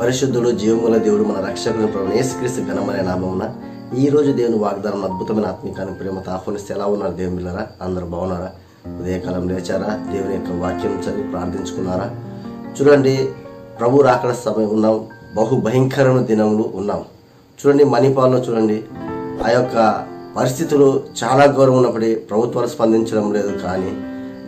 పరిశుద్ధుడు జీవముల దేవుడు మన రక్షకుడు ప్రభు యేసుక్రీస్తు ఘనమైన నామమున ఈ రోజు దేవుని వాగ్దానం అద్భుతమైన ఆత్మీకానికి ప్రేమతో ఆహ్వానిస్తే ఎలా ఉన్నారు దేవుని అందరు అందరూ బాగున్నారా? ఉదయకాలం లేచారా? దేవుని యొక్క వాక్యం చదివి ప్రార్థించుకున్నారా? చూడండి ప్రభు రాకడ సమయం ఉన్నాం. బహు భయంకరమైన దినములు ఉన్నాం. చూడండి మణిపాల్లో చూడండి ఆ యొక్క పరిస్థితులు చాలా ఘోరం ఉన్నప్పటికీ ప్రభుత్వాలు స్పందించడం లేదు కానీ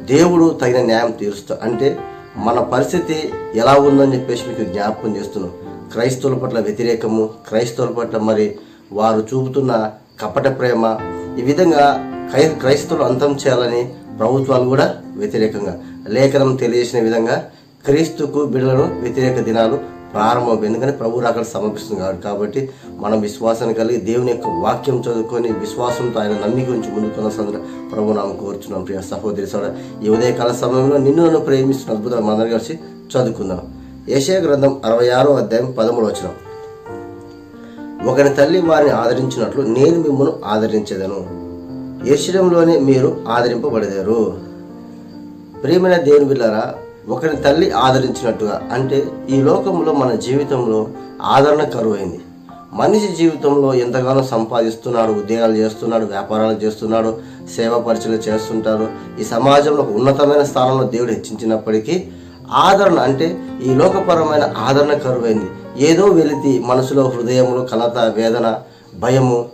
దేవుడు తగిన న్యాయం తీరుస్తా అంటే మన పరిస్థితి ఎలా ఉందని చెప్పేసి మీకు జ్ఞాపకం చేస్తున్నాం. క్రైస్తవుల పట్ల వ్యతిరేకము క్రైస్తవుల పట్ల మరి వారు చూపుతున్న కపట ప్రేమ ఈ విధంగా క్రై క్రైస్తవులు అంతం చేయాలని ప్రభుత్వాలు కూడా వ్యతిరేకంగా లేఖనం తెలియజేసిన విధంగా క్రీస్తుకు బిడలను వ్యతిరేక దినాలు ప్రారంభం ఎందుకంటే ప్రభు అక్కడ సమర్పిస్తుంది కాబట్టి. కాబట్టి మనం విశ్వాసాన్ని కలిగి దేవుని యొక్క వాక్యం చదువుకొని విశ్వాసంతో ఆయన నమ్మిక ఉంచి ముందుకున్న సందర ప్రభు నామ కోరుచున్నాం. ప్రియ సహోదరి సోడ ఈ ఉదయకాల సమయంలో నిన్ను నన్ను ప్రేమిస్తున్న అద్భుతాలు మనందరం కలిసి చదువుకుందాం. ఏషియా గ్రంథం అరవై ఆరో అధ్యాయం పదమూడు వచ్చిన ఒకరి తల్లి వారిని ఆదరించినట్లు నేను మిమ్మల్ని ఆదరించేదను. యశరంలోనే మీరు ఆదరింపబడేదారు. ప్రియమైన దేవుని బిళ్ళారా ఒకరి తల్లి ఆదరించినట్టుగా. అంటే ఈ లోకంలో మన జీవితంలో ఆదరణ కరువైంది. మనిషి జీవితంలో ఎంతగానో సంపాదిస్తున్నాడు ఉద్యోగాలు చేస్తున్నాడు వ్యాపారాలు చేస్తున్నాడు సేవా పరిచయలు చేస్తుంటారు ఈ సమాజంలో ఉన్నతమైన స్థానంలో దేవుడు హెచ్చించినప్పటికీ ఆదరణ అంటే ఈ లోకపరమైన ఆదరణ కరువైంది. ఏదో వెలితి మనసులో హృదయంలో కలత వేదన భయము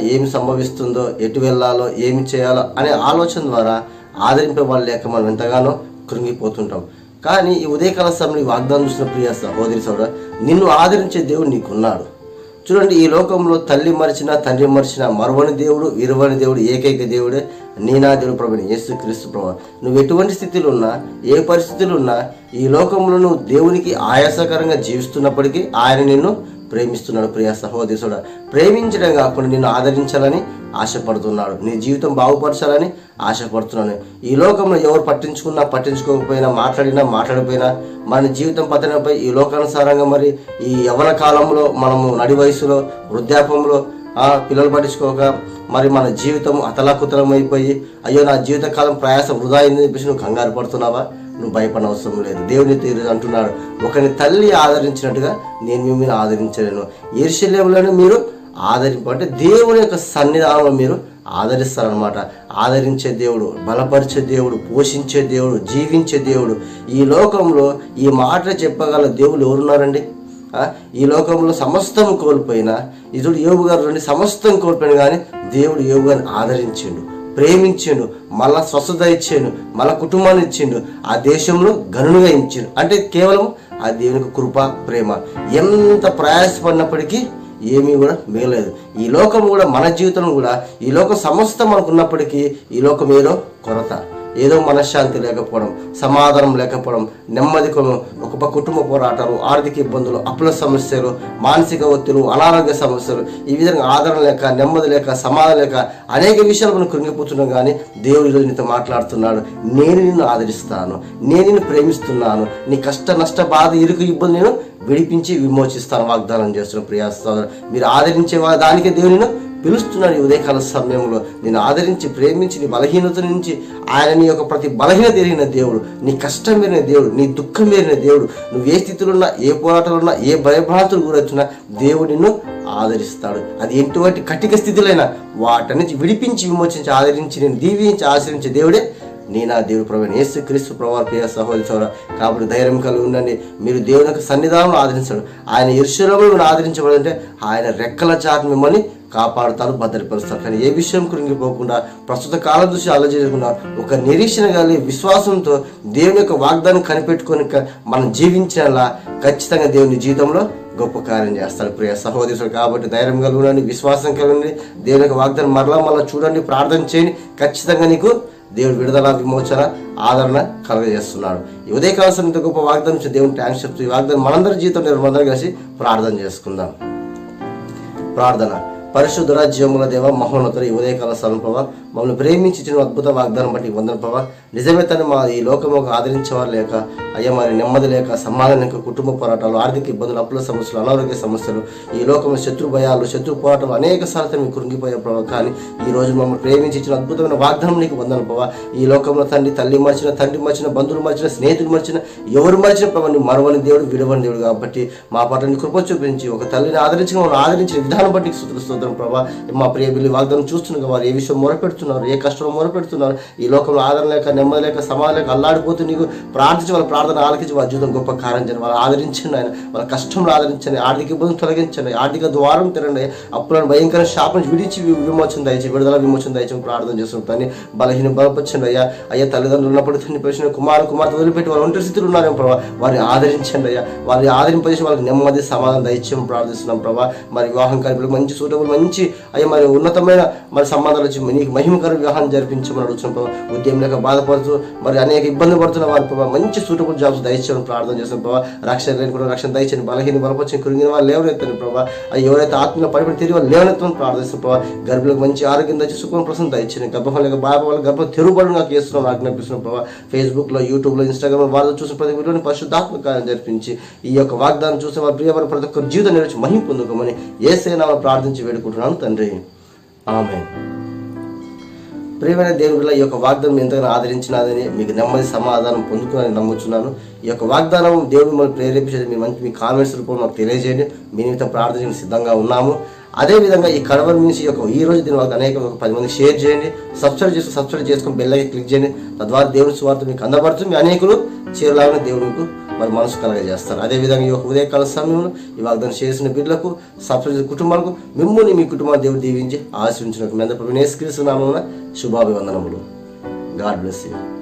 ఏమి సంభవిస్తుందో ఎటు వెళ్ళాలో ఏమి చేయాలో అనే ఆలోచన ద్వారా ఆదరింపే వాళ్ళు లేక మనం ఎంతగానో కృంగిపోతుంటాం. కానీ ఈ ఉదయకాల సమయంలో ఈ వాగ్దానం చూసిన ప్రియ సహోదరి సోదర నిన్ను ఆదరించే దేవుడు నీకున్నాడు. చూడండి ఈ లోకంలో తల్లి మరిచిన తండ్రి మరిచిన మరవని దేవుడు విరవని దేవుడు ఏకైక దేవుడే నీనా దేవుడు ప్రభుని యేసు క్రీస్తు ప్రభు. నువ్వు ఎటువంటి స్థితిలో ఉన్నా ఏ పరిస్థితులు ఉన్నా ఈ లోకంలో నువ్వు దేవునికి ఆయాసకరంగా జీవిస్తున్నప్పటికీ ఆయన నిన్ను ప్రేమిస్తున్నాడు ప్రియ సహోదరుడు ప్రేమించడం కాకుండా నిన్ను ఆదరించాలని ఆశపడుతున్నాడు. నీ జీవితం బాగుపరచాలని ఆశపడుతున్నాను. ఈ లోకంలో ఎవరు పట్టించుకున్నా పట్టించుకోకపోయినా మాట్లాడినా మాట్లాడిపోయినా మన జీవితం పతనపై ఈ లోకానుసారంగా మరి ఈ యవన కాలంలో మనము నడి వయసులో వృద్ధాపంలో పిల్లలు పట్టించుకోక మరి మన జీవితం అతలాకుతలం అయిపోయి అయ్యో నా జీవితకాలం ప్రయాస వృధా అయిందని చెప్పేసి నువ్వు కంగారు పడుతున్నావా? నువ్వు భయపడిన అవసరం లేదు. దేవుని తీరు అంటున్నాడు. ఒకరిని తల్లి ఆదరించినట్టుగా నేను మిమ్మల్ని ఆదరించలేను. ఈర్ష్యలేములను మీరు ఆదరింపు అంటే దేవుని యొక్క సన్నిధానంలో మీరు ఆదరిస్తారనమాట ఆదరించే దేవుడు బలపరిచే దేవుడు పోషించే దేవుడు జీవించే దేవుడు. ఈ లోకంలో ఈ మాటలు చెప్పగల దేవుడు ఎవరున్నారండి? ఈ లోకంలో సమస్తం కోల్పోయినా ఇతడు యోగు గారు రెండు సమస్తం కోల్పోయిన కానీ దేవుడు యోగు గారిని ఆదరించిండు ప్రేమించిండు మళ్ళా స్వస్థత ఇచ్చిండు మళ్ళా కుటుంబాన్ని ఇచ్చిండు ఆ దేశంలో గనులుగా ఇచ్చిండు. అంటే కేవలం ఆ దేవునికి కృప ప్రేమ. ఎంత ప్రయాసపడినప్పటికీ ఏమీ కూడా మిగలేదు ఈ లోకం కూడా మన జీవితం కూడా ఈ లోకం సమస్తం మనకు ఉన్నప్పటికీ ఈ లోకం ఏదో కొరత. ఏదో మనశ్శాంతి లేకపోవడం సమాధానం లేకపోవడం నెమ్మది ఒక కుటుంబ పోరాటాలు ఆర్థిక ఇబ్బందులు అప్పుల సమస్యలు మానసిక ఒత్తిడి అనారోగ్య సమస్యలు ఈ విధంగా ఆదరణ లేక నెమ్మది లేక సమాధానం లేక అనేక విషయాలు మనం కృంగిపోతున్నాం కానీ దేవుడు ఈరోజు నీతో మాట్లాడుతున్నాడు. నేను నిన్ను ఆదరిస్తాను నేను నిన్ను ప్రేమిస్తున్నాను నీ కష్ట నష్ట బాధ ఇరుకు ఇబ్బంది నేను విడిపించి విమోచిస్తాను వాగ్దానం చేస్తున్న ప్రియాస్తాను మీరు ఆదరించే దానికే దేవుని పిలుస్తున్నాడు ఈ ఉదయకాల సమయంలో. నేను ఆదరించి ప్రేమించి నీ బలహీనత నుంచి ఆయన నీ యొక్క ప్రతి బలహీనత ఎరిగిన దేవుడు. నీ కష్టం ఎరిగిన దేవుడు నీ దుఃఖం ఎరిగిన దేవుడు. నువ్వు ఏ స్థితిలో ఉన్నా ఏ పోరాటంలో ఉన్నా ఏ భయభ్రాంతులు గురొచ్చినా దేవుడు నిన్ను ఆదరిస్తాడు. అది ఎటువంటి కటిక స్థితిలైనా నుంచి విడిపించి విమోచించి ఆదరించి నేను దీవించి ఆశ్రయించే దేవుడే నేనా దేవుడు ప్రభు యేసు క్రీస్తు ప్రభావ ప్రియ సహోదరి సోదర కాబట్టి ధైర్యం కలిగి ఉండండి. మీరు దేవుని యొక్క సన్నిధానం ఆదరించాడు. ఆయన ఇరుషులలో ఆదరించబడంటే ఆయన రెక్కల చాటు మిమ్మల్ని కాపాడుతారు భద్రపరుస్తారు. కానీ ఏ విషయం కృంగిపోకుండా ప్రస్తుత కాలం దృష్టి ఆలోచించకుండా ఒక నిరీక్షణ కలిగి విశ్వాసంతో దేవుని యొక్క వాగ్దానం కనిపెట్టుకొని మనం జీవించేలా ఖచ్చితంగా దేవుని జీవితంలో గొప్ప కార్యం చేస్తాడు ప్రియ సహోదరుడు కాబట్టి ధైర్యం కలుగునండి విశ్వాసం కలగండి దేవుని యొక్క వాగ్దానం మరలా మరలా చూడండి ప్రార్థన చేయండి. ఖచ్చితంగా నీకు దేవుడు విడుదల విమోచన ఆదరణ కలగజేస్తున్నాడు. ఈ ఉదయకాలం ఇంత గొప్ప వాగ్దానం దేవుని థ్యాంక్స్ చెప్తూ ఈ వాగ్దానం మనందరి జీవితం మనందరం కలిసి ప్రార్థన చేసుకుందాం. ప్రార్థన. పరిశుద్ధుర జీవముల దేవ మహోన్నతుల ఈ ఉదయకాల సమర్పవ మమ్మల్ని ప్రేమించిన అద్భుత వాగ్దానం బట్టి వందన నిజమే తను మా ఈ లోకము ఆదరించేవారు లేక అయ్యా మరి నెమ్మది లేక సమాధానం లేక కుటుంబ పోరాటాలు ఆర్థిక ఇబ్బందులు అప్పుల సమస్యలు అనారోగ్య సమస్యలు ఈ లోకంలో శత్రు భయాలు శత్రు పోరాటాలు అనేక సార్లు మీకు కృంగిపోయే ప్రభావ కానీ ఈ రోజు మమ్మల్ని ప్రేమించి ఇచ్చిన అద్భుతమైన వాగ్దానం నీకు వందన ప్రభావ ఈ లోకంలో తండ్రి తల్లి మర్చిన తండ్రి మర్చిన బంధువులు మర్చిన స్నేహితులు మర్చిన ఎవరు మర్చిన ప్రభావ నీ మరవని దేవుడు విడవని దేవుడు కాబట్టి మా పట్ల నీ కృప చూపించి ఒక తల్లిని ఆదరించి మమ్మల్ని ఆదరించిన విధానం బట్టి నీకు స్తోత్రం ప్రభావ మా ప్రియ బిల్లి వాగ్దానం చూస్తున్నారు వారు ఏ విషయం మొరపెడుతున్నారు ఏ కష్టంలో మొరపెడుతున్నారు ఈ లోకంలో ఆదరణ లేక నెమ్మది లేక సమాధానం లేక అల్లాడిపోతూ నీకు ప్రార్థించి వాళ్ళు ప్రార్థన ఆలకించి వారి జీవితం గొప్ప కార్యం చేయండి. వాళ్ళు ఆదరించండి ఆయన. వాళ్ళ కష్టంలో ఆదరించండి. ఆర్థిక ఇబ్బందులు తొలగించండి. ఆర్థిక ద్వారం తెరండి అప్పులను భయంకర శాపం విడిచి విమోచన దయచేసి విడుదల విమోచన దయచేసి ప్రార్థన చేస్తున్నాం. బలహీన బలపరచండి అయ్యా. అయ్యా తల్లిదండ్రులు ఉన్నప్పుడు తిని ప్రశ్న కుమారు కుమార్తె వదిలిపెట్టి వాళ్ళు ఒంటరి స్థితిలో ఉన్నారేమో ప్రభావ వారిని ఆదరించండి అయ్యా. వారిని ఆదరింపజేసి వాళ్ళకి నెమ్మది సమాధానం దయచేయం ప్రార్థిస్తున్నాం ప్రభావ మరి వివాహం కార్యక్రమం మంచి సూటబుల్ మంచి అయ్యా మరి ఉన్నతమైన మరి సంబంధాలు వచ్చి నీకు మహిమకర వివాహం జరిపించమని అడుగుతున్నాం ప్రభావ ఉద్యమం లేక బాధపడుతూ మరి అనేక ఇబ్బంది పడుతున్న వారి ప్రభావ మంచి సూటబుల్ జాబ్స్ దయచేయడం ప్రార్థన చేస్తాను ప్రభావ రక్షణ లేని కూడా రక్షణ దయచేయండి బలహీన బలపరిచిన కురిగిన వాళ్ళు లేవనెత్తండి ప్రభావ ఎవరైతే ఆత్మీయ పడిపడి తిరిగి వాళ్ళు లేవనెత్తమని ప్రార్థిస్తున్నాం ప్రభావ గర్భులకు మంచి ఆరోగ్యం దయచి సుఖం ప్రసన్న దయచేయండి. గర్భం లేక బాబా వాళ్ళ గర్భం తెరుగుబడి నాకు చేస్తున్నాం ఆజ్ఞాపిస్తున్నాం ప్రభావ ఫేస్బుక్లో యూట్యూబ్లో ఇన్స్టాగ్రామ్ వాళ్ళు చూసిన ప్రతి వీడియోని పరిశుద్ధాత్మ కార్యం జరిపించి ఈ యొక్క వాగ్దానం చూసిన వారి ప్రియవారి ప్రతి ఒక్కరు జీవితం నేర్చి మహిం పొందుకోమని ఏసైనా ప్రార్థించి వేడుకుంటున్నాను తండ్రి. ఆమె ప్రియమైన దేవుని ఈ యొక్క వాగ్దానం ఎంతగానో ఆదరించినదని మీకు నెమ్మది సమాధానం పొందుకుని నమ్ముచున్నాను. ఈ యొక్క వాగ్దానం దేవుడు మిమ్మల్ని ప్రేరేపించేది మీ మంచి మీ కామెంట్స్ రూపంలో మాకు తెలియజేయండి. మీ నిమిత్తం ప్రార్థన సిద్ధంగా ఉన్నాము. అదేవిధంగా ఈ కడవర్ నుంచి ఈ యొక్క ఈ రోజు దీని వాళ్ళకి అనేక ఒక పది మంది షేర్ చేయండి. సబ్స్క్రైబ్ చేసుకుని సబ్స్క్రైబ్ చేసుకుని బెల్ క్లిక్ చేయండి. తద్వారా దేవుడి స్వార్థ మీకు అందపడుతుంది మీ అనేకులు చేరులాగానే దేవుడు మీకు మరి మనసు కలగజేస్తారు అదేవిధంగా ఈ యొక్క ఉదయకాల సమయంలో ఈ వాగ్దానం చేసిన బిడ్డలకు సబ్స్క్రైబ్ కుటుంబాలకు మిమ్మల్ని మీ కుటుంబాన్ని దేవుడు దీవించి ఆశీర్వించినట్టు. మీ అందరూ నామమున శుభాభివందనములు. God bless you.